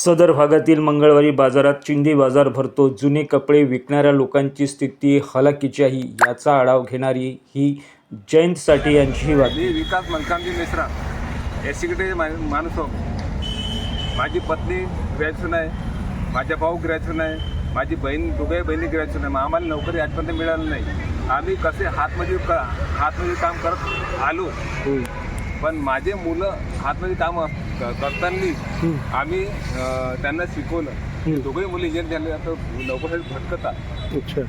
सदर भागातील मंगळवारी बाजारात चिंदी बाजार भरतो. जुने कपडे विकणाऱ्या लोकांची स्थिती हलाखीची आहे याचा आढावा घेणारी ही जयंत साठे यांची ही बातमी. मी विकास मलकामजी मिश्रा एसीकडे माणूस आहो. माझी पत्नी ग्रॅज्युएशन आहे माझा भाऊ ग्रॅज्युएशन आहे माझी बहीण दोघे बहिणी ग्रॅज्युएशन आहे. मग आम्हाला नोकरी आजपर्यंत मिळाली नाही. आम्ही कसे हातमजूर क हातमजूर काम करत आलो. पण माझे मुलं हातमध्ये काम करताना आम्ही त्यांना शिकवलं. दोघे मुलं इंजिनियर झाले आता नोकरीसाठी भटकतात. अच्छा.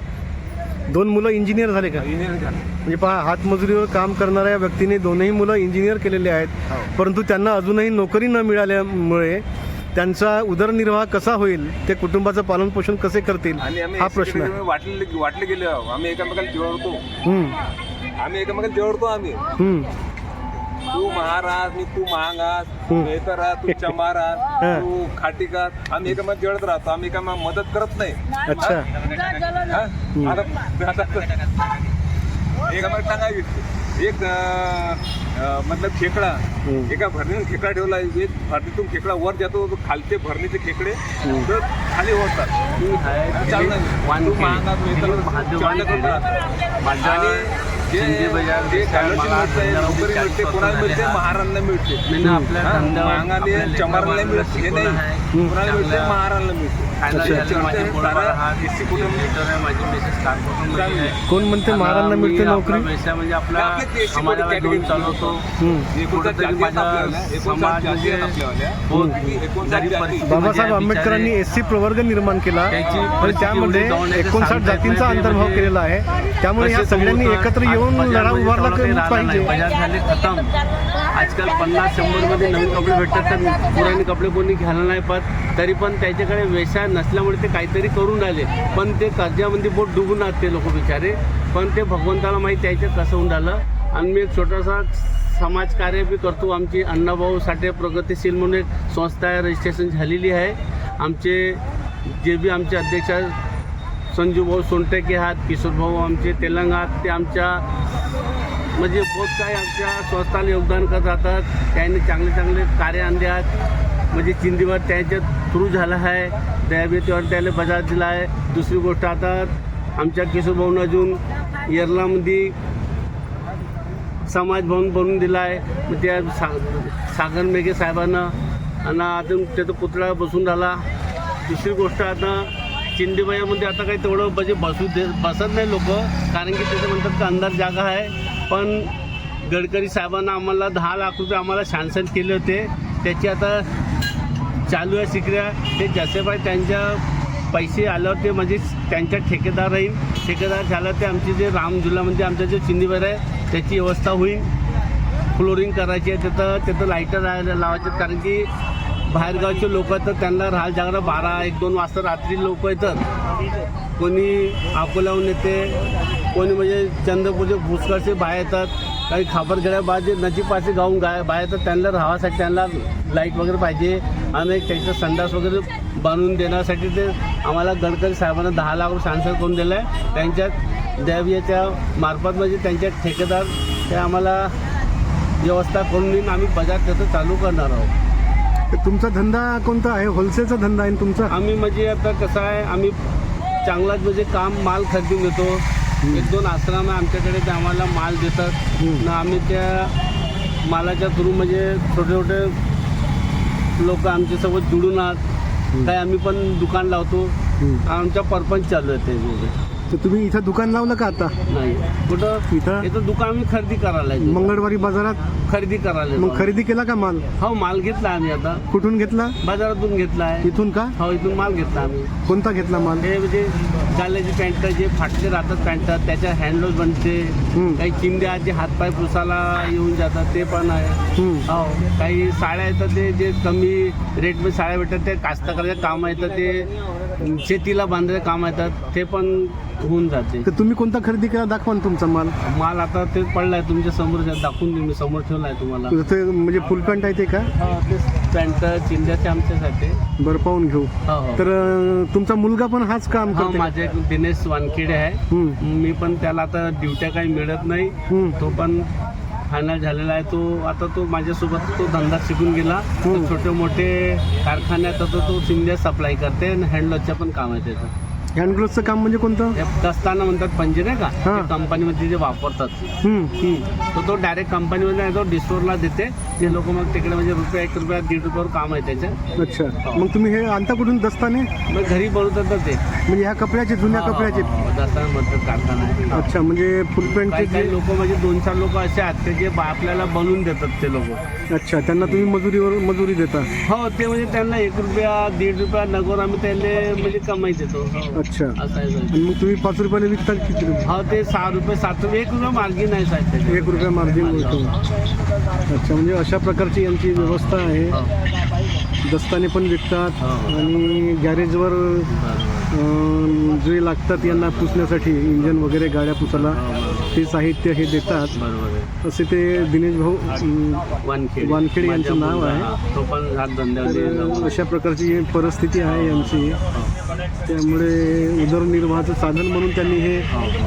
दोन मुलं इंजिनियर झाले का? इंजिनियर झाले. म्हणजे पहा हातमजुरीवर काम करणाऱ्या व्यक्तीने दोनही मुलं इंजिनियर केलेले आहेत. हो. परंतु त्यांना अजूनही नोकरी न मिळाल्यामुळे त्यांचा उदरनिर्वाह कसा होईल ते कुटुंबाचं पालनपोषण कसे करतील हा प्रश्न वाटले वाटले गेले. आम्ही एकमेकाला हम्म, आम्ही एकमेकाला जोडतो आम्ही. तू महाराज मी तू महागास हम्म. मेहतरा तू चमारास हा. तू खाटीकास आम्ही एकामेक जोडत राहतो आम्ही एकामेक मदत करत नाही अच्छा हा? आता- आता- एकामेक टांगा एक अं, अं, मतलब खेकडा हम्म. एका भरणीतून खेकडा ठेवला एक भरणीतून खेकडा वर जातो तो खालचे भरणीचे खेकडे तर खाली ओढतात चालणार नाही. तू महागास राहतो. आणि कोणाला मिळते? महाराणला मिळते. हा, मांगाले चमाराला मिळते. हे नाही. कोणाला मिळते? महाराणला मिळते. हे. कोण म्हणते? महाराजांना मिळते नोकरी? म्हणजे आपला समाजाला घेऊन चालवतो. कुठेतरी माझा समाज म्हणजे गरीब. परिस्थिती बाबासाहेब म्हणजे आंबेडकरांनी एस सी प्रवर्ग निर्माण केला आणि परिस्थिती त्यामध्ये एकोणसाठ जातींचा अंतर्भाव म्हणजे केलेला आहे. त्यामुळे कसे सगळ्यांनी एकत्र येऊन लढा उभारला पाहिजे. नाही. बजार झाले खतम. आजकाल पन्नास शंभरमध्ये नवीन कपडे भेटतात तर पुराणे कपडे कोणी घ्यायला नाही पाहत. तरी पण त्याच्याकडे व्यवसाय नसल्यामुळे ते काहीतरी करून राहिले. पण ते कर्जामध्ये बोट डुबून आहेत ते लोक बिचारे. पण ते भगवंताला माहीत त्याच्यात कसं होऊन राहिलं. आणि मी एक छोटासा समाजकार्य बी करतो. आमची अण्णाभाऊ साठे प्रगतीशील म्हणून एक संस्था रजिस्ट्रेशन झालेली आहे. आमचे जे बी आमचे अध्यक्ष संजूभाऊ सोनटेके आहात किशोरभाऊ आमचे तेलंगात ते आमच्या म्हणजे बहुत काही आमच्या संस्थाला योगदान करत राहतात. त्यांनी चांगले चांगले कार्य आणले आहेत. म्हणजे चिंदीवर त्यांच्या सुरू झाला आहे. दयाबेतीवर त्याला बजाज दिला आहे. दुसरी गोष्ट आता आमच्या किशोर अजून येरलामध्ये समाज भवन बनवून दिला आहे. मग त्या सा सागर मेघे साहेबांना आणि अजून त्याचा पुतळा बसून राहिला. दुसरी गोष्ट आता चिंदीबाईमध्ये आता काही तेवढं म्हणजे बसू दे बसत नाही लोक कारण की त्याचं म्हणतात का अंधार जागा आहे. पण गडकरी साहेबांना आम्हाला दहा लाख रुपये आम्हाला शांसन केले होते. त्याची आता चालू आहे सिक्रिया ते जसेबाई त्यांच्या पैसे आल्यावर ते म्हणजे त्यांच्या ठेकेदार राहील. ठेकेदार झालं ते आमचे जे राम म्हणजे आमचं जे चिंदीवर आहे त्याची व्यवस्था होईल. फ्लोरिंग करायची आहे तिथं तिथं लाईटर राहायला लावायचे कारण की बाहेरगावचे लोक तर त्यांना राहायला जागा बारा एक दोन वाजता रात्री लोक येतात. कोणी अकोल्याहून येते कोणी म्हणजे चंद्रपूरचे भुसकरचे बाहेर येतात. काही खापरखेड्या बाजे नजीकपासचे गावून गाय बाहेर येतात त्यांना राहासाठी त्यांना लाइट वगैरे पाहिजे. आणि त्याचं संडास वगैरे बनवून देण्यासाठी ते आम्हाला गडकरी साहेबांना दहा लाख रुपये सँक्शन करून दिलं आहे. त्यांच्यात देवीच्या मार्फत म्हणजे त्यांच्या ठेकेदार ते आम्हाला व्यवस्था करून देऊन आम्ही बाजार त्याचं चालू करणार आहोत. तर तुमचा धंदा कोणता आहे? होलसेलचा धंदा आहे तुमचा? आम्ही म्हणजे आता कसं आहे आम्ही चांगलाच म्हणजे काम माल खरेदून घेतो एक दोन आश्रम आहे आमच्याकडे ते आम्हाला माल देतात. ना आम्ही त्या मालाच्या थ्रू म्हणजे छोटे छोटे लोक आमच्यासोबत जुडून आहात. काही आम्ही पण दुकान लावतो. आमच्या परपंच चालू आहे ते. तर तुम्ही इथं दुकान लावलं का आता? नाही. कुठं? इथं? इथं दुकान आम्ही खरेदी करायला येतो. मंगळवारी बाजारात? खरेदी करायला मग. खरेदी केला का माल? हो माल घेतला आम्ही आता. कुठून घेतला? बाजारातून घेतला आहे. इथून का? हो इथून माल घेतला आम्ही. कोणता घेतला माल? हे म्हणजे गाल्याची पॅन्ट जे फाटले राहतात पॅन्ट त्याच्या हँडलोज बनते. काही चिंध्या जे हातपाय पुसाला येऊन जातात ते पण आहे. हो. काही साड्या येतात ते जे कमी रेटमध्ये साड्या भेटतात ते कास्तकाराचे काम येतात ते शेतीला बांधायचे काम येतात ते पण होऊन जाते. तर तुम्ही कोणता खरेदी केला? दाखवा ना तुमचा माल. माल आता ते पडलाय तुमच्यासमोर दाखवून मी समोर ठेवलाय तुम्हाला. ते म्हणजे फुल पॅन्ट आहे ते का? ते पॅन्ट चिंध्याचे आमच्यासाठी. बरं पाहून घेऊ. हो हो. तर तुमचा मुलगा पण हाच काम करतो माझे दिनेश वानखेडे आहे. मी पण त्याला आता ड्युट्या काही मिळत नाही. तो पण फायनल झालेला आहे तो आता तो माझ्यासोबत तो धंदा शिकून गेला. छोटे मोठे कारखान्यात आता तो सिंधिया सप्लाय करते आणि हँडलॉजचं पण काम आहे त्याचं हँडग्लोव्हचं काम म्हणजे कोणतं? दस्ताना म्हणतात पंजे नाही का? हा. ते कंपनीमध्ये जे वापरतात. हम्म. हम्म. तर तो डायरेक्ट कंपनीमध्ये आहे तो डिस्टोरला देते. ते लोक मग तिकडे म्हणजे रुपये एक रुपया दीड रुपयावर काम आहे त्याचं. अच्छा. मग तुम्ही हे आणता कुठून? दस्ताने? मग घरी बनवतात ना ते. म्हणजे ह्या कपड्याचे जुन्या कपड्याचे. दस्ताना म्हणतात कारखाना आहे. अच्छा म्हणजे फुल काही पॅन्टचे काही जे लोक म्हणजे दोन चार लोक असे आहेत ते जे बा- आपल्याला बनवून देतात ते लोक. अच्छा त्यांना तुम्ही मजुरीवर मजुरी देता? हो ते म्हणजे त्यांना एक रुपया दीड रुपया नगोर आम्ही त्यांना म्हणजे कमाई देतो. हो. अच्छा असं आहे साहेब. आणि मग तुम्ही पाच रुपयाला विकता किती रुपये हो ते सहा रुपये सात रुपये एक रुपया मार्जिन आहे साहेब त्याच्यात. एक रुपया मार्जिन मिळतो अच्छा म्हणजे अशा प्रकारची यांची व्यवस्था आहे हो. दस्ताने पण विकतात हो. आणि गॅरेजवर. अं, जे लागतात यांना पुसण्यासाठी इंजन वगैरे गाड्या पुसायला हो. ते साहित्य हे देतात. बरोबर आहे. असे ते दिनेश भाऊ वानखेडे. वानखेडे यांचं नाव आहे. हा. तो पण हात धंद्यामध्ये तर जाऊन- अशा प्रकारची परिस्थिती आहे यांची. त्यामुळे उदरनिर्वाहाचं साधन म्हणून त्यांनी हे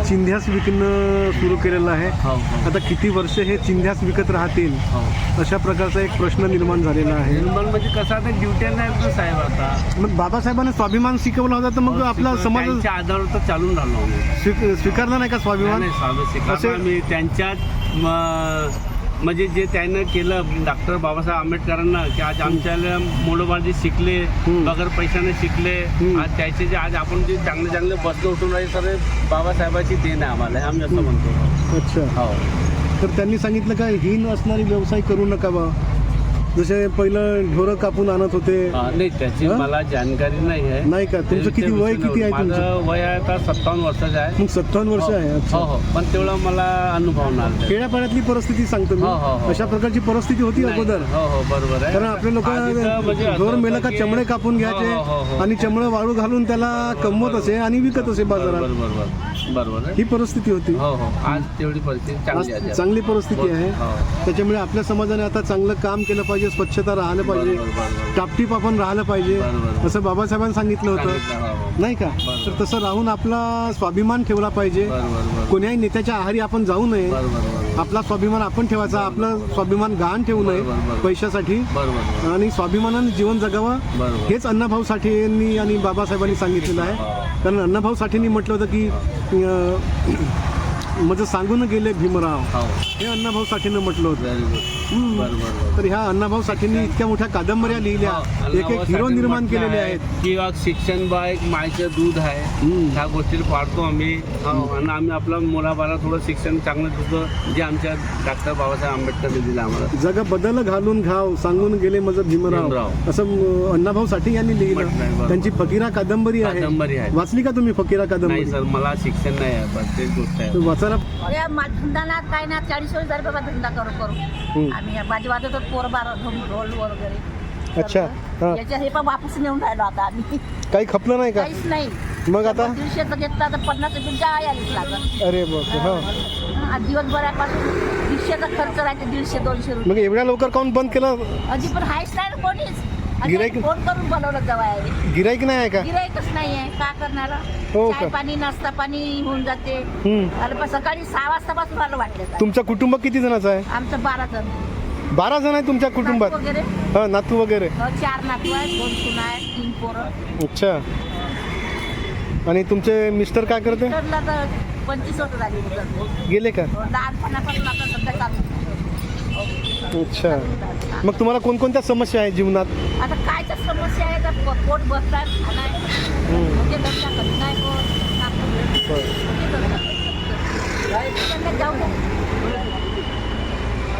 चिंध्यास विकणं सुरू केलेलं आहे. हो हो. आता किती वर्ष हे चिंध्यास विकत राहतील? हो. अशा प्रकारचा एक प्रश्न निर्माण झालेला आहे. म्हणजे कसं आता ड्युट्या नाही साहेब आता. मग बाबासाहेबांनी स्वाभिमान शिकवला होता तर मग आपला समाज आधारावर तर चालून राहिलो स्वीकारला नाही का स्वाभिमान? नाही, स्वामी शिकला असे- आम्ही त्यांच्यात म- म्हणजे जे त्यानं केलं डॉक्टर बाबासाहेब आंबेडकरांना की आज आमच्याला मुलं जे शिकले हम्म. बगर पैशाने शिकले हम्म. आज त्याचे जे आज आपण जे चांगले चांगले बसले उठून राहिले सर बाबासाहेबाची देण आहे आम्हाला हे आम्ही असं म्हणतो. अच्छा. हो. तर त्यांनी सांगितलं का हीन असणारी व्यवसाय करू नका बा. जसे पहिलं ढोरं कापून आणत होते. हा, नाही त्याची हा? मला जानकारी नाही आहे. नाही का? तुमचं किती वय किती आहे तुमचं? माझं वय आहे आता सत्तावन्न वर्षाचं आहे. मग सत्तावन्न वर्ष आहे हो अच्छा. हो पण तेवढं मला अनुभव नाही खेड्यापाड्यातली परिस्थिती सांगतो मी. हो, हो, हो. अशा प्रकारची परिस्थिती होती नाही, अगोदर. हो हो बरोबर आहे. कारण आपले लोक आधी तर म्हणजे असं मेलं होतं का की- चमडे कापून हो, हो, हो, घ्यायचे हो. आणि चमडे वाळू घालून त्याला कमवत असे आणि विकत असे बाजारात. बरोबर बरोबर. आहे. ही परिस्थिती होती. हो हो. आज तेवढी परिस्थिती चांगली आहे. आज चांगली परिस्थिती आहे. हो. त्याच्यामुळे आपल्या समाजाने आता चांगलं काम केलं पाहिजे स्वच्छता राहिलं पाहिजे बरोबर बरोबर. टापटीप आपण राहिलं पाहिजे. बरोबर. असं बाबासाहेबांनी सांगितलं होतं. सांगितलं, हो, हो. नाही का? बरोबर. तर तसं राहून आपला स्वाभिमान ठेवला पाहिजे. बरोबर बरोबर. कोण्याही नेत्याच्या आहारी आपण जाऊ नये. बरोबर बरोबर. आपला स्वाभिमान आपण ठेवायचा आपला स्वाभिमान गहाण ठेवू नये बरोबर, बरोबर. पैशासाठी. बरोबर आणि स्वाभिमानाने जीवन जगावं. बरोबर. हेच अण्णाभाऊ साठेंनी आणि बाबासाहेबांनी सांगितलेलं आहे. कारण अण्णाभाऊ साठेंनी म्हटलं होतं की अं, म्हणजे सांगून गेले भीमराव. हो. हे अण्णाभाऊ साठेनं म्हटलं होतं. बरोबर तर ह्या अण्णाभाऊ साठेंनी इतक्या मोठ्या कादंबऱ्या लिहिल्या. हो, एक एक हिरो निर्माण केलेले आहेत. आहे, किंवा शिक्षण बा एक मायचं दूध आहे. ह्या गोष्टी पाळतो आम्ही. हो, आणि आम्ही आपल्या मुलाबाला थोडं शिक्षण चांगलं देतो जे आमच्या डॉक्टर बाबासाहेब आंबेडकरने दिलं आम्हाला. जग बदल घालून घाव सांगून गेले माझं भीमराव. भीमराव. असं अण्णाभाऊ साठे यांनी लिहिलं. त्यांची फकीरा कादंबरी आहे. वाचली का तुम्ही फकीरा कादंबरी? सर मला शिक्षण नाही आहे गोष्ट आहे. तर वाचायला अरे मा- धंदा ना काय ना चाळीस हजार बाबा धंदा करू करू. हम्म. आम्ही बाजी वाजवतो पोर बार ढोल वगैरे. अच्छा, हा. याच्या हे पण वापस नेऊन राहिलो आता आम्ही. काही खपलं नाही का? काहीच नाही. मग आता? दीडशेचं घेतला तर पन्नास रुपये यायलाच लागत अरे बापरे हा. दिवसभरापासून दीडशेचा खर्च राहते दीडशे दोनशे रुपये. मग एवढ्या लवकर काऊन बंद केलं? अजी पण हायच नाही ना कोणीच. गिऱ्हाईक- फोन करून बोलवलं जवळ गिराईक नाही आहे का? गिरायकच नाहीये का करणार? हो चाय का? पाणी नाश्ता पाणी होऊन जाते. हम्म. अरे पण सकाळी सहा वाजतापासून मला वाटलं तुमचं कुटुंब किती जणाचं आहे? आमचं बारा जण. बारा जण आहे तुमच्या कुटुंबात? नातू वगैरे. हा नातू वगैरे. अ, चार नातू आहेत दोन सुना आहेत तीन पोरं. अच्छा. आणि तुमचे मिस्टर काय करते? तर पंचवीस वर्ष झाली. मुलं. गेले का? लहानपणापासून आता सध्या चालू अच्छा मग तुम्हाला कोणकोणत्या समस्या आहेत जीवनात आता कायच्या समस्या आहे तर प- पोट बसतात खाणार म्हणजे धंदा कधी नाही होत. कापून म्हणजे धंदा. त्यांना जाऊ द्या.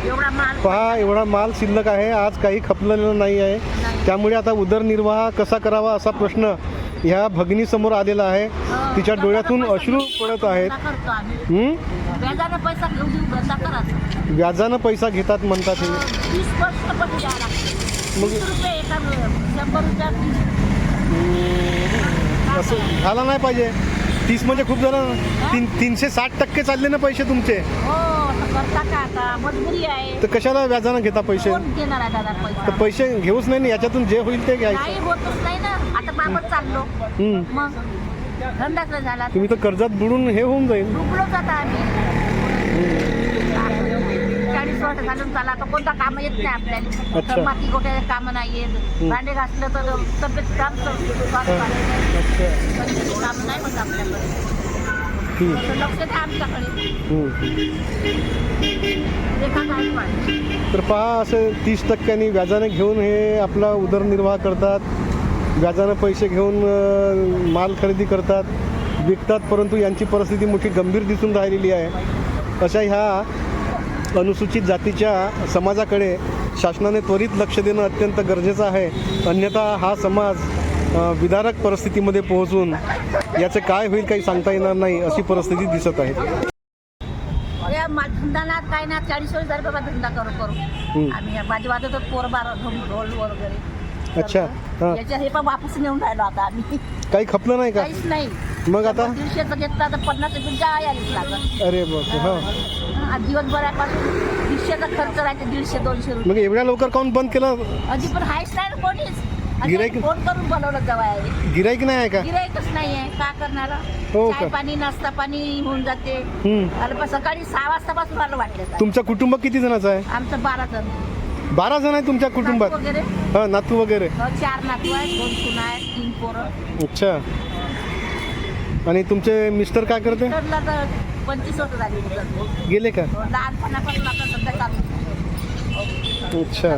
एवढा माल पहा एवढा माल शिल्लक आहे आज काही खपलेला नाही आहे त्यामुळे आता उदरनिर्वाह कसा करावा असा प्रश्न ह्या भगिनीसमोर आलेला आहे तिच्या डोळ्यातून अश्रू पडत आहेत धंदा करतो आम्ही हं? व्याजाने पैसा घेऊ देऊ धंदा करायचा व्याजानं पैसा घेतात म्हणतात हे. वीस वर्ष पण द्यावं लागतं मग- वीस रुपये एका शंभर रुपया असं झाला नाही पाहिजे. तीस म्हणजे खूप जण तीन तीनशे साठ टक्के चालले ना पैसे तुमचे. हो आता करता का आता? मजबुरी आहे. तर कशाला व्याजानं घेता पैसे? कोण देणार आहे दादा तर पैसा पैसे घेऊच नाही ना याच्यातून जे होईल ते घ्यायचं. काही होतच नाही ना. आता बाबत चाललो. मग? धंदाच झाला. तुम्ही तर कर्जात बुडून हे होऊन जाईल. डुबलोच आता आम्ही. चाळीस वर्ष चाला आता कोणता काम येत नाही आपल्याला. अच्छा. तर माती गोट्याचे काम नाही येत भांडे घासलं तर तब्येत काम अच्छा. काम नाही होत आपल्याकडे. ठीक तर लक्ष द्या आमच्याकडे. हम्म. रेखा गायकवाड तर पहा असं तीस टक्क्यांनी व्याजाने घेऊन हे आपला उदरनिर्वाह करतात. व्याजानं पैसे घेऊन माल खरेदी करतात विकतात परंतु यांची परिस्थिती मोठी गंभीर दिसून राहिलेली आहे. अशा ह्या अनुसूचित जातीच्या समाजाकडे शासनाने त्वरित लक्ष देणं अत्यंत गरजेचं आहे. अन्यथा हा समाज विदारक परिस्थितीमध्ये पोहोचून याचं काय होईल काही सांगता येणार नाही अशी परिस्थिती दिसत आहे. धंदा ना काय ना चाळीस झाले बाबा धंदा करू करू. आम्ही बाजी वाजवतो पोर बार ढोल वगैरे. अच्छा, हा. याच्या हे पण वापस नेऊन राहिलो आता आम्ही. काही खपलं नाही का? काहीच नाही. मग आता? दीडशेचं घेतला तर पन्नास रुपये लागत अरे बापरे हां. दिवसभरापासून दीडशेचा खर्च राहते दीडशे दोनशे रुपये. मग एवढ्या लवकर काऊन बंद केलं? अजी पण हायच नाही ना कोणीच. आणि गिऱ्हाईक- फोन करून बोलवलं जवळ आहे. गिराईक नाही आहे का? गिराईकच नाही आहे का करणार? हो का? पाणी नाश्ता पाणी होऊन जाते. हम्म. पण सकाळी सहा वाजतापासून मला वाटलं तुमचं कुटुंब किती जणाचं आहे? आमचं बारा जण. बारा जण आहे तुमच्या कुटुंबात? नातू वगैरे. हा नातू वगैरे. हो, चार नातू आहेत दोन सुना आहेत तीन पोरं. अच्छा. आणि तुमचे मिस्टर काय करते? तर पंचवीस वर्ष झाली मुलं. गेले का? लहानपणापासून आता सध्या चालू अच्छा.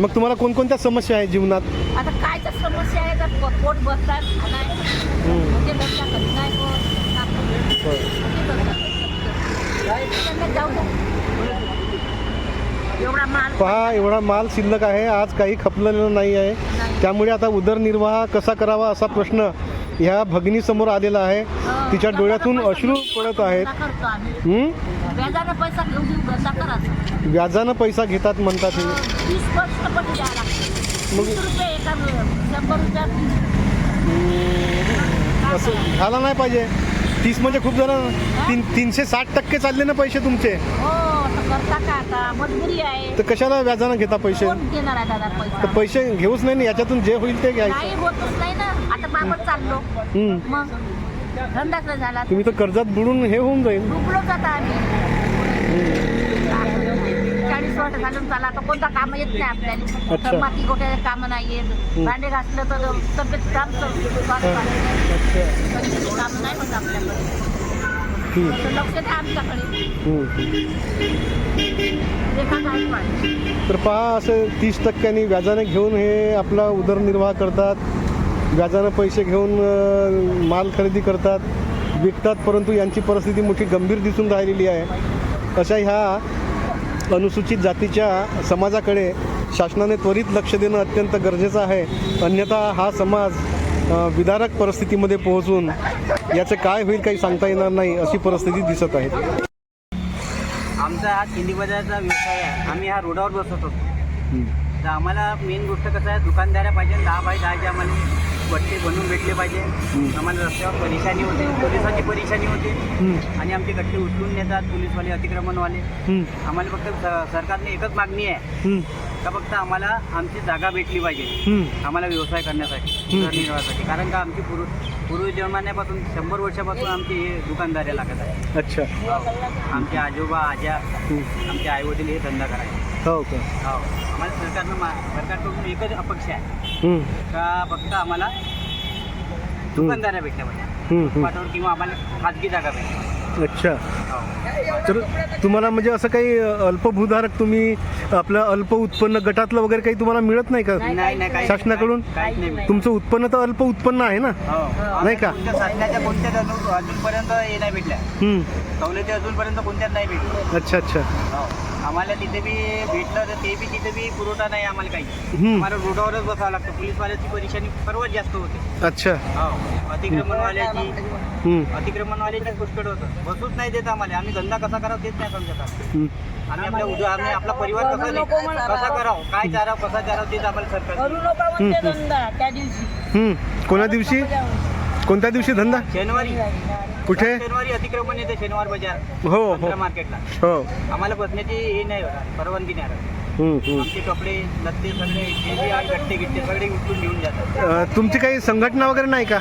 मग तुम्हाला कोणकोणत्या समस्या आहे जीवनात? आता काय तर समस्या आहे तर प- पोट बसतात खाणार म्हणजे धंदा कधी नाही होत, कापूस म्हणजे. त्यांना जाऊ द्या. पहा एवढा माल शिल्लक आहे. आज काही खपलेलं नाही आहे. त्यामुळे आता उदरनिर्वाह कसा करावा असा प्रश्न ह्या भगिनीसमोर आलेला आहे. तिच्या डोळ्यातून अश्रू पडत आहेत. हं? व्याजाने पैसा घेतात म्हणतात हे. मग- असं झाला नाही पाहिजे. तीस म्हणजे खूप जण तीन तीनशे साठ टक्के चालले ना पैसे तुमचे. हो तर करता का आता? मजबुरी आहे. तर कशाला व्याजानं घेता पैसे? कोण देणार आहे दादा तर पैसा पैसे घेऊच नाही ना याच्यातून जे होईल ते घ्यायचं. काही होतच नाही ना. आता बाबत चाललो. मग धंदाच नाही झाला? तुम्ही तर कर्जात बुडून हे होऊन जाईल. डुबलोच आता आम्ही. चाळीस वर्ष झालं चाला. आता कोणता काम येत नाही आपल्याला. अच्छा. गोट्याचे काम नाही येत. भांडे घासलं तर तब्येत काम अच्छा. काम नाही होत आपल्याकडे. तर लक्ष द्या आमच्याकडे. हं. रेखा गायकवाड तर पहा असं तीस टक्क्यांनी व्याजाने घेऊन हे आपला उदरनिर्वाह करतात. व्याजानं पैसे घेऊन अ, माल खरेदी करतात. विकतात परंतु यांची परिस्थिती मोठी गंभीर दिसून राहिलेली आहे. अशा ह्या अनुसूचित जातीच्या समाजाकडे शासनाने त्वरित लक्ष देणं अत्यंत गरजेचं आहे. अन्यथा हा समाज विदारक परिस्थितीमध्ये पोहोचून याचं काय होईल काही सांगता येणार नाही अशी परिस्थिती दिसत आहे. आमचा हा चिंदी बाजाराचा व्यवसाय आहे. आम्ही हा रोडावर बसत होतो. तर आम्हाला मेन गोष्ट कसं आहे दुकानदाऱ्या पाहिजे दहा बाय दहाचे आम्हाला पट्टे बनवून भेटले पाहिजे. आम्हाला रस्त्यावर परेशानी होते पोलिसांची परेशानी होते. आणि आमचे गट्टे उचलून नेतात पोलीसवाले अतिक्रमणवाले. आम्हाला फक्त सरकारने एकच मागणी आहे. का फक्त आम्हाला आमची जागा भेटली पाहिजे. आम्हाला व्यवसाय करण्यासाठी उदरनिर्वाहासाठी. कारण का आमची पूर्व पूर्व जन्मान्यापासून शंभर वर्षापासून आमची हे दुकानदाऱ्या लागत आहे. अच्छा. आमचे आजोबा आज्या आमचे आई वडील हे धंदा करायचे. हो का? हो. आम्हाला सरकारनं मा सरकारकडून एकच अपेक्षा आहे. का फक्त आम्हाला दुकानदाऱ्या भेटल्या पाहिजे. पाठवून किंवा आम्हाला खाजगी जागा भेटली अच्छा. हो. तर तुम्हाला म्हणजे असं काही अल्पभूधारक तुम्ही आपलं अल्प उत्पन्न गटातलं वगैरे काही तुम्हाला मिळत नाही का? नाही नाही काही शासनाकडून? काहीच नाही तुमचं उत्पन्न तर अल्प उत्पन्न आहे ना? हो. नाही का? कोणत्या शासनाच्या कोणत्याच अजून अजूनपर्यंत हे नाही भेटल्या. सवलती अजूनपर्यंत कोणत्याच नाही भेटल्या. अच्छा अच्छा. हो. आम्हाला तिथे बी भेटलं तर ते बी तिथे बी पुरवठा नाही आम्हाला काही. हं. आम्हाला रोडावरच बसावं लागतं. पोलीसवाल्याची परेशानी सर्वात जास्त होते. अच्छा. हो. अतिक्रमणवाल्याची. अतिक्रमणवाल्याची पुष्कळ होतं. बसूच नाही देत आम्हाला. आम्ही धंदा कसा करावा तेच नाही समजत. हं. आम्ही आपल्या उद्या आम्ही आपला परिवार कसा नाही कसा करावं? काय चारावं? कसा चारावं तेच आम्हाला सरकार त्या दिवशी. कोण्या दिवशी? कोणत्या दिवशी धंदा? शनिवारी. कुठे? शनिवारी अतिक्रमण येते शनिवार बाजार हो हो. मार्केटला. हो. आम्हाला बसण्याची हे नाही परवानगी नाही राहत. आमचे कपडे लत्ते सगळे जे जे आहे गट्टे गिट्टे सगळे उचलून घेऊन जातात. अं, तुमची काही संघटना वगैरे नाही का?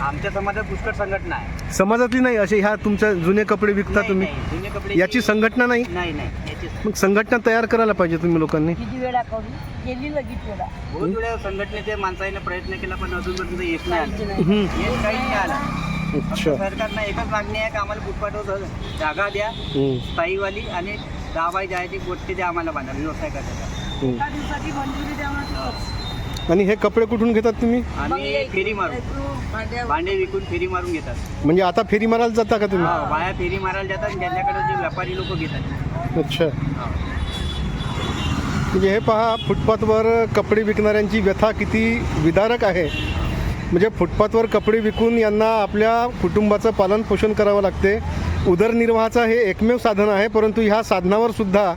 आमच्या समाजात पुष्कळ संघटना आहे. समाजातली नाही असे ह्या तुमच्या जुने कपडे विकता नाही, तुम्ही? नाही, जुने कपडे याची संघटना नाही? नाही नाही याची मग संघटना तयार करायला पाहिजे तुम्ही लोकांनी. किती वेळा केली लगेच वेळा बहुत वेळा संघटनेचे माणसाने प्रयत्न केला पण अजूनपर्यंत येत नाही. आलं. हम्म. येत काही नाही आला. अच्छा. सरकारनं एकच मागणी आहे की आम्हाला फुटपाथवर जागा द्या. स्थायीवाली आणि दहा बाय दहाची गोष्टी द्या आम्हाला बांधा व्यवसाय. एका दिवसाची मंजुरी द्यावा आणि हे कपडे कुठून घेतात तुम्ही? आम्ही फेरी मारू भांडे विकून फेरी मारून घेतात. म्हणजे आता फेरी मारायला जाता का तुम्ही? हा, बाया फेरी मारायला जातात आणि त्यांच्याकडे जे व्यापारी लोक घेतात. अच्छा. म्हणजे हे पहा फुटपाथवर कपडे विकणाऱ्यांची व्यथा किती विदारक आहे. म्हणजे फुटपाथवर कपडे विकून यांना आपल्या कुटुंबाचं पालन पोषण करावं लागते. उदरनिर्वाहाचं हे एकमेव साधन आहे परंतु ह्या साधनावर सुद्धा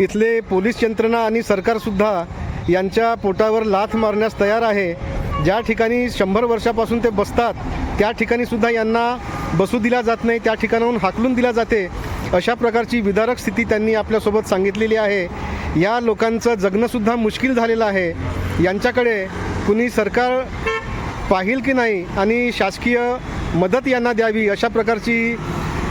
इथले पोलीस यंत्रणा आणि सरकारसुद्धा यांच्या पोटावर लाथ मारण्यास तयार आहे. ज्या ठिकाणी शंभर वर्षापासून ते बसतात त्या ठिकाणीसुद्धा यांना बसू दिला जात नाही त्या ठिकाणाहून हाकलून दिला जाते. अशा प्रकारची विदारक स्थिती त्यांनी आपल्यासोबत सांगितलेली आहे. या लोकांचं जगणंसुद्धा मुश्किल झालेलं आहे. यांच्याकडे कुणी सरकार पाहिल की नाही आणि शासकीय मदत यांना द्यावी अशा प्रकारची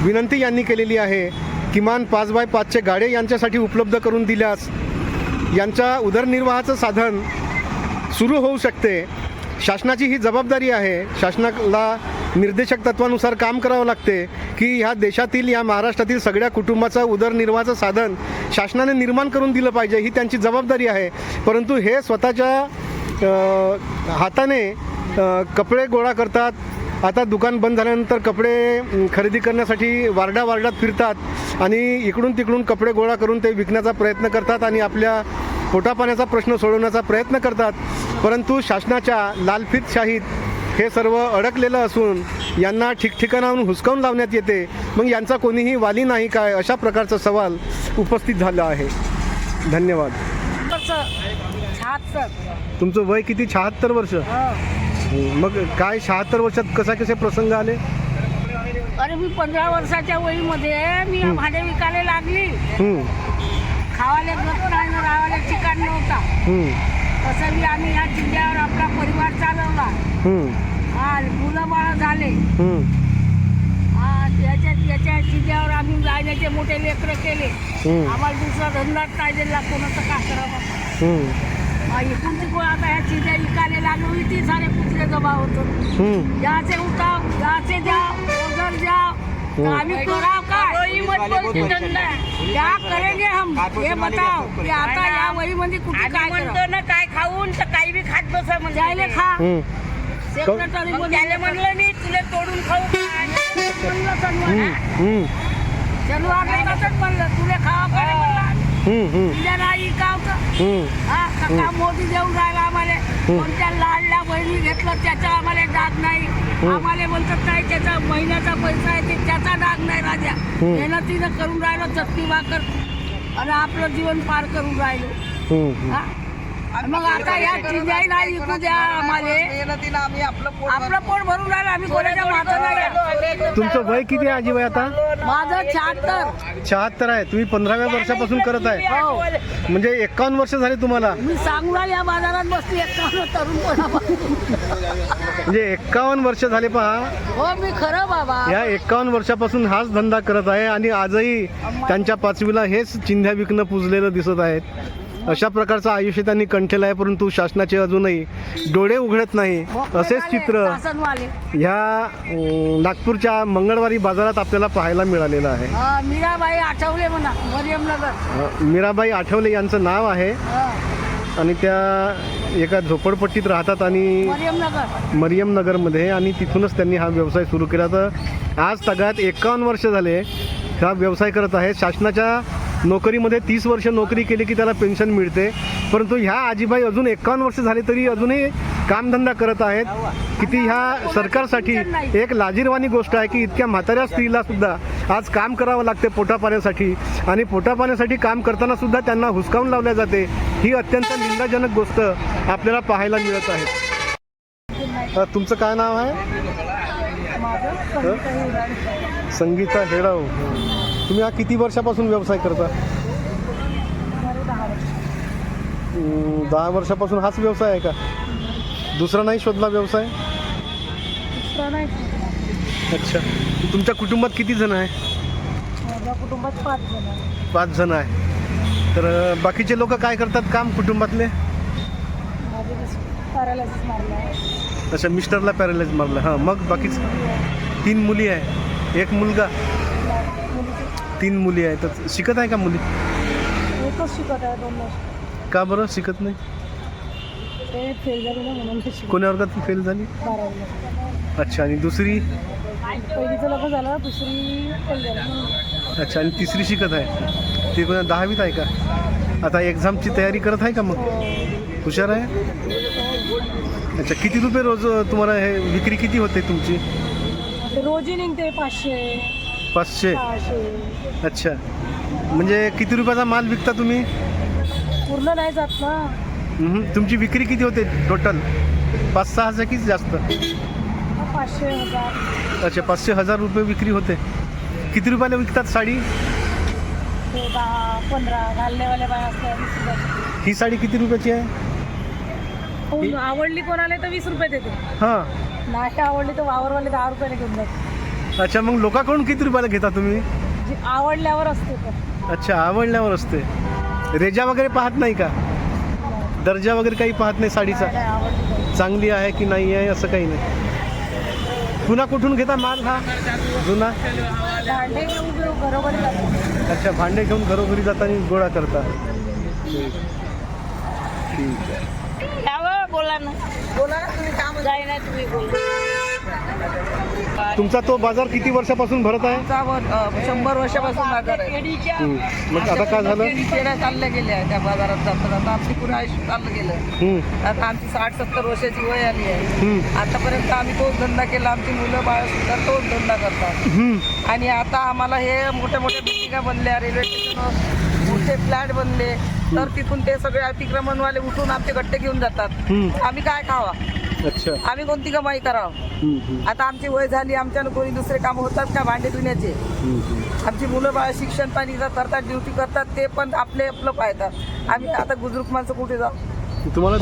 विनंती यांनी केलेली आहे. किमान पाच बाय पाचचे गाडे यांच्यासाठी उपलब्ध करून दिल्यास यांच्या उदरनिर्वाहाचं साधन सुरू होऊ शकते. शासनाची ही जबाबदारी आहे. शासनाला निर्देशक तत्वानुसार काम करावं लागते की ह्या देशातील या महाराष्ट्रातील सगळ्या कुटुंबाचं उदरनिर्वाहाचं साधन शासनाने निर्माण करून दिलं पाहिजे ही त्यांची जबाबदारी आहे. परंतु हे स्वतःच्या हाताने कपडे गोळा करतात. आता दुकान बंद झाल्यानंतर कपडे खरेदी करण्यासाठी वारडा वारडात फिरतात आणि इकडून तिकडून कपडे गोळा करून ते विकण्याचा प्रयत्न करतात आणि आपल्या पोटापाण्याचा प्रश्न सोडवण्याचा प्रयत्न करतात. परंतु शासनाच्या लालफित शाहीत हे सर्व अडकलेलं असून यांना ठिकठिकाणाहून हुसकावून लावण्यात येते. मग यांचा कोणीही वाली नाही काय? अशा प्रकारचा सवाल उपस्थित झाला आहे. धन्यवाद. तुमचं वय किती? शहात्तर वर्ष. मग काय शहात्तर वर्षात कसा कसे प्रसंग आले? अरे मी पंधरा वर्षाच्या वयीमध्ये मी भांडे विकायला लागली. खावाले गत नाही राहायला ठिकाण नव्हता. तसं मी आम्ही ह्या जिल्ह्यावर आपला परिवार चालवला. हा मुलं बाळ झाले. हा त्याच्या त्याच्या जिल्ह्यावर आम्ही राहण्याचे मोठे लेकरं केले. आम्हाला दुसरा धंदाच नाही दिला. कोणाचं का करावं? इकडून तिकडून आता ह्या चिंध्या लागलो इथे सारे कुत्रे जमा होतो हम्म. याचे उठाव याचे जाओ उधर जाओ तो आम्ही कराव काय? क्या करेंगे हम. ये बताओ की आता या वहीमध्ये कुठे काय म्हणतो ना काय खाऊन तर काही बी खात बसा म्हणजे जायले खा. सेक्रेटरी म्हणलं मी तुला तोडून खाऊ? म्हणलं हम्म, शनिवारला तसंच म्हणलं तुला खावा तुझ्या नाही का. हा काका मोदी देऊन राहिला आम्हाला. कोणत्या लाडल्या बहिणी घेतलं त्याचा आम्हाला डाग नाही. आम्हाला म्हणतात नाही त्याचा महिन्याचा पैसा आहे ते त्याचा डाग नाही राजा. मेहनतीनं करून राहिलो चटणी भाकर आणि आपलं जीवन पार करून राहिलो. हा? मग आता या चिंजाई नाही विकू द्या आम्हाला. आपलं पोट भरून राहिलं आम्ही कोणाच्या मागं नाही. आहे. तुमचं वय किती आहे आजीबाई आता? माझं शहात्तर. शहात्तर आहे. तुम्ही पंधराव्या वर्षापासून करत आहे. हो म्हणजे एकावन्न वर्ष झाले तुम्हाला. मी सांगू राहिले या बाजारात बसली एकावन्न तरुण कोणापासून? म्हणजे एकावन्न वर्ष झाले पहा. हो मी खरं बाबा. या एकावन्न वर्षापासून हाच धंदा करत आहे आणि आजही त्यांच्या पाचवीला हेच चिंध्या विकणं पुजलेलं दिसत आहेत. अशा प्रकारचं आयुष्य त्यांनी कंठेलं आहे परंतु शासनाचे अजूनही डोळे उघडत नाही. असेच चित्र ह्या नागपूरच्या मंगळवारी बाजारात आपल्याला पाहायला मिळालेलं आहे. मीराबाई आठवले म्हणा मीराबाई आठवले यांचं नाव आहे. आणि त्या एका झोपडपट्टीत राहतात आणि मरियमनगर. मरियम नगरमध्ये आणि तिथूनच त्यांनी हा व्यवसाय सुरू केला. तर आज सगळ्यात एकावन्न वर्ष झाले हा व्यवसाय करत आहेत शासनाच्या नोकरीमध्ये तीस वर्ष नोकरी केली की त्याला पेन्शन मिळते. परंतु ह्या आजीबाई अजून एकावन्न वर्ष झाले तरी अजूनही कामधंदा करत आहेत. किती ह्या सरकारसाठी एक लाजीरवाणी गोष्ट आहे की इतक्या म्हाताऱ्या स्त्रीला सुद्धा आज काम करावं लागते पोटापाण्यासाठी. आणि पोटापाण्यासाठी काम करताना सुद्धा त्यांना हुसकावून लावल्या जाते. ही अत्यंत निंदाजनक गोष्ट आपल्याला पाहायला मिळत आहे. तुमचं काय नाव आहे? संगीता हेडाव तुम्ही हा किती वर्षापासून व्यवसाय करता? दहा वर्षापासून हाच व्यवसाय आहे का? दुसरा नाही शोधला व्यवसाय? अच्छा. तुमच्या कुटुंबात किती जण आहे? कुटुंबात पाच जण आहे. पाच जण आहे. तर बाकीचे लोक काय करतात काम कुटुंबातले? पॅरालायसिस मारला अच्छा मिस्टरला पॅरालाइज मारलं. हां मग बाकीच तीन मुली आहे. एक मुलगा. तीन मुली आहे तर शिकत आहे का मुली? एकच शिकत आहे दोन वर्ष. का बरं? शिकत नाही? ते फेल झाले ना म्हणून ते शिकत कोण्या वर्गात फेल झाली? बारावीला. अच्छा आणि दुसरी? पहिलीचं लग्न झालं दुसरी फेल झाली म्हणून. अच्छा आणि तिसरी शिकत आहे. ती कोणा दहावीत आहे का? आता एक्झामची तयारी करत आहे का मग? हुशार आहे? अच्छा किती रुपये रोज तुम्हाला हे विक्री किती होते तुमची? ते रोजी निघते पाचशे. पाचशे? सहाशे. अच्छा. म्हणजे किती रुपयाचा माल विकता तुम्ही? पूर्ण नाही जात ना. हम्म. तुमची विक्री किती होते टोटल पाच सहा हजार किती जास्त? मग पाचशे हजार. अच्छा पाचशे हजार रुपये विक्री होते. किती रुपयाला विकतात साडी? ते दहा पंधरा घालण्यावाल्या बाया असतात वीस रुपयाचे. ही साडी किती रुपयाची आहे? कोण आवडली कोणाला तर वीस रुपये देते. हां. नाही आवडली तर वावरवाले दहा रुपयाने घेऊन जाते. अच्छा मग लोकांकडून किती रुपयाला घेता तुम्ही? जी आवडल्यावर असते तर. अच्छा आवडल्यावर असते. रेजा वगैरे पाहत नाही का? दर्जा वगैरे काही पाहत नाही साडीचा? नाही आवडली तर. चांगली आहे की नाही आहे असं काही नाही? पुन्हा कुठून घेता माल हा? जुना? भांडे घेऊन घेऊन घरोघरी जाते. अच्छा भांडे घेऊन घरोघरी जाताना गोळा करता. ठीक आहे बोला ना. बोला ना तुम्ही काम जाय ना तुम्ही बोला. तुमचा तो बाजार किती वर्षापासून भरत आहे? शंभर वर्षापासून बाजार आहे. मग आता काय झालं? चालल्या गेल्या त्या बाजारात जातात आता आमची पुढे आयुष्य चाललं गेलं. हम्म. आता आमची साठ सत्तर वर्षाची वय आली आहे. हम्म. आतापर्यंत आम्ही तोच धंदा केला. आमची मुलं बाळ सुद्धा तोच धंदा करतात. हम्म. आणि आता आम्हाला हे मोठ्या मोठ्या बिल्डिंगा बनल्या रेल्वे स्टेशनवर मोठे फ्लॅट बनले. तर तिथून ते सगळे अतिक्रमणवाले उठून आमचे गट्टे घेऊन जातात. हम्म. आम्ही काय खावा? अच्छा. आम्ही कोणती कमाई करावं? आता आमची वय झाली आमच्यानं कोणी दुसरे काम होतात का भांडे धुण्याचे. आमची मुलं बाळ शिक्षण पाणी करतात ड्युटी करतात ते पण आपले आपलं पाहतात. आम्ही आता बुजुर्ग माणसं कुठे जाऊ? तुम्हाला